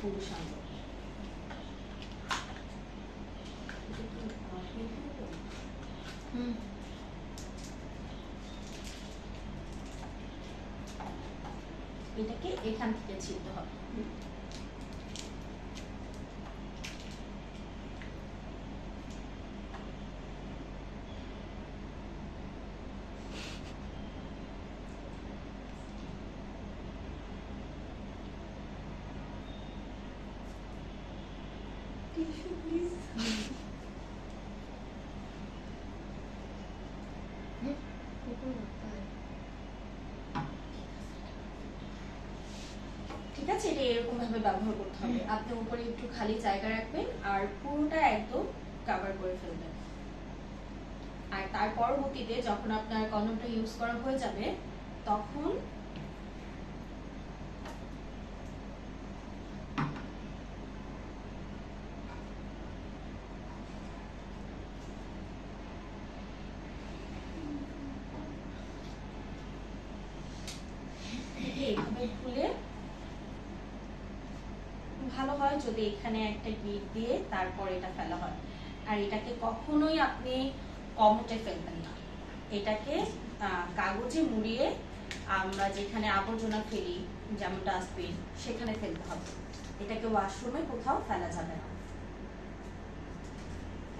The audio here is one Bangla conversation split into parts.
পুরুষাঙ্গ হুম এটাকে এখান থেকে ছিলতে হবে হুম উপরে রাখতে হয় ঠিক আছে? এটা এরকম ভাবে ব্যবহার করতে হবে। আপনি উপরে একটু খালি জায়গা রাখবেন আর পুরোটা একদম কভার করে ফেলবেন। আর তার পরবর্তীতে যখন আপনার কন্ডমটা ইউজ করা হয়ে যাবে তখন এইভাবে খুলে ভালো হয় যদি এখানে একটা গিট দিয়ে তারপর এটা ফেলা হয়। আর এটাকে কখনোই আপনি কমোটে ফেলবেন না। এটাকে কাগজে মুড়িয়ে আমরা যেখানে আবর্জনা ফেলি যেমন ডাস্টবিন সেখানে ফেলতে হবে। এটাকে ওয়াশরুমে কোথাও ফেলা যাবে না।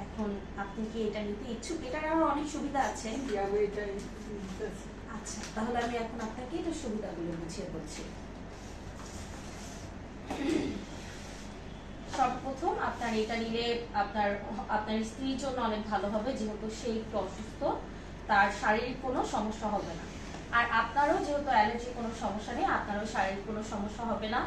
এখন আপনি কি এটা নিতে ইচ্ছুক? এটার আরও অনেক সুবিধা আছে। আচ্ছা তাহলে আমি এখন আপনাকে এটা সুবিধাগুলো বুঝিয়ে বলছি। সর্বপ্রথম আপনার এটা নিলে আপনার আপনার স্ত্রীর জন্য অনেক ভালো হবে, যেহেতু সে একটু অসুস্থ, তার শারীরিক কোনো সমস্যা হবে না। আর আপনারও যেহেতু অ্যালার্জি কোনো সমস্যা নেই, আপনারও শারীরিক কোনো সমস্যা হবে না।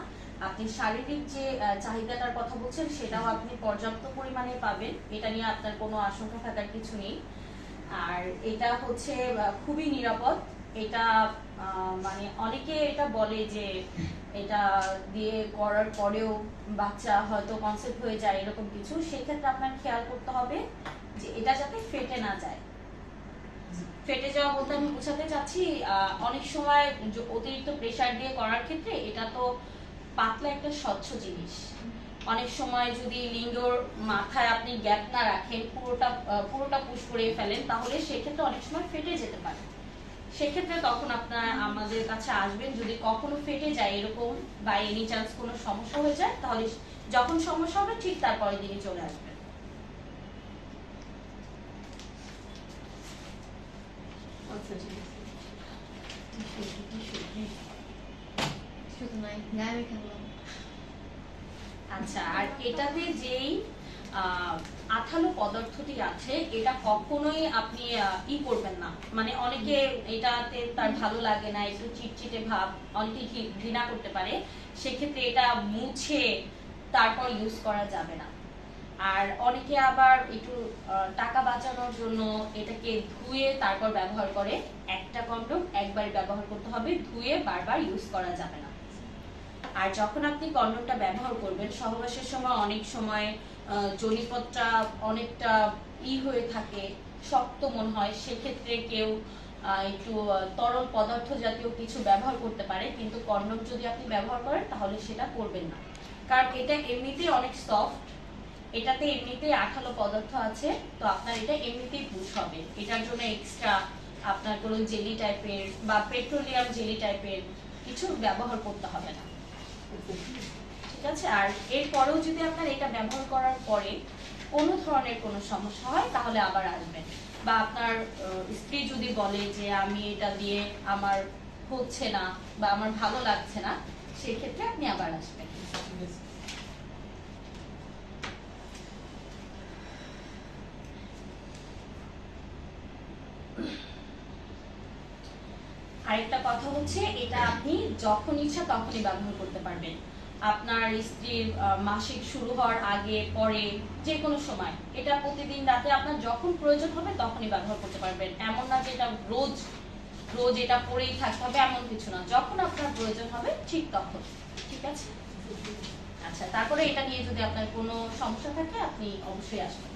আপনি শারীরিক যে চাহিদাটার কথা বলছেন, সেটাও আপনি পর্যাপ্ত পরিমাণে পাবেন। এটা নিয়ে আপনার কোনো আশঙ্কা থাকার কিছু নেই। আর এটা হচ্ছে খুবই নিরাপদ। এটা মানে অনেকে এটা বলে যে এটা দিয়ে করার পরেও বাচ্চা হয়তো কনসেপ্ট হয়ে যায় এরকম কিছু, সেক্ষেত্রে আপনার খেয়াল করতে হবে যে এটা যাতে ফেটে না যায়। ফেটে যাওয়া বলতে আমি বোঝাতে চাচ্ছি অনেক সময় অতিরিক্ত প্রেসার দিয়ে করার ক্ষেত্রে এটা তো পাতলা একটা স্বচ্ছ জিনিস। অনেক সময় যদি লিঙ্গর মাথায় আপনি গ্যাপ না রাখেন, পুরোটা পুরোটা পুশ করে ফেলেন, তাহলে সেক্ষেত্রে অনেক সময় ফেটে যেতে পারে। সেক্ষেত্রে তখন আপনার আমাদের কাছে আসবেন। যদি কখনো ফেটে যায় এরকম বা এনি চান্স কোনো সমস্যা হয়ে যায় তাহলে যখন সমস্যা হবে ঠিক তারপরের দিনই চলে আসবেন। আচ্ছা আচ্ছা আর এটাতে যেই আঠালো পদার্থটি আছে, এটা কখনোই আপনি ই করবেন না। মানে অনেকে এটাতে তার ভালো লাগে না, একটু চিটচিটে ভাব, অনেকে ঘৃণা করতে পারে। সেক্ষেত্রে এটা মুছে তারপর ইউজ করা যাবে না। আর অনেকে আবার একটু টাকা বাঁচানোর জন্য এটাকে ধুয়ে তারপর ব্যবহার করে। একটা কন্ডম একবার ব্যবহার করতে হবে, ধুয়ে বারবার ইউজ করা যাবে না। আর যখন আপনি কন্ডমটা ব্যবহার করবেন, সহবাসের সময় অনেক সময় জনিপথটা অনেকটা ই হয়ে থাকে, শক্ত মনে হয়। সেক্ষেত্রে কেউ একটু তরল পদার্থ জাতীয় কিছু ব্যবহার করতে পারে, কিন্তু কন্ডম যদি আপনি ব্যবহার করেন, তাহলে সেটা করবেন না। কারণ এটা এমনিতেই অনেক সফট এটাতে এমনিতেই আঠালো পদার্থ আছে, তো আপনার এটা এমনিতেই পুশ হবে। এটার জন্য এক্সট্রা আপনার কোনো জেলি টাইপের বা পেট্রোলিয়াম জেলি টাইপের কিছু ব্যবহার করতে হবে না। ঠিক আছে? আর এরপরেও যদি আপনার এটা ব্যবহার করার পরে কোনো ধরনের কোনো সমস্যা হয়, তাহলে আবার আসবেন। বা আপনার স্ত্রী যদি বলে যে আমি এটা দিয়ে আমার হচ্ছে না বা আমার ভালো লাগছে না, সেক্ষেত্রে আপনি আবার আসবেন। আরেকটা কথা হচ্ছে, এটা আপনি যখন ইচ্ছা তখনই ব্যবহার করতে পারবেন। আপনার স্ত্রীর মাসিক শুরু হওয়ার আগে, পরে যে কোনো সময়। এটা প্রতিদিন রাতে আপনার যখন প্রয়োজন হবে তখনই ব্যবহার করতে পারবেন। এমন না যে এটা রোজ রোজ এটা পরেই থাকতে হবে, এমন কিছু না। যখন আপনার প্রয়োজন হবে ঠিক তখন। ঠিক আছে? আচ্ছা তারপরে এটা নিয়ে যদি আপনার কোনো সমস্যা থাকে, আপনি অবশ্যই আসবেন।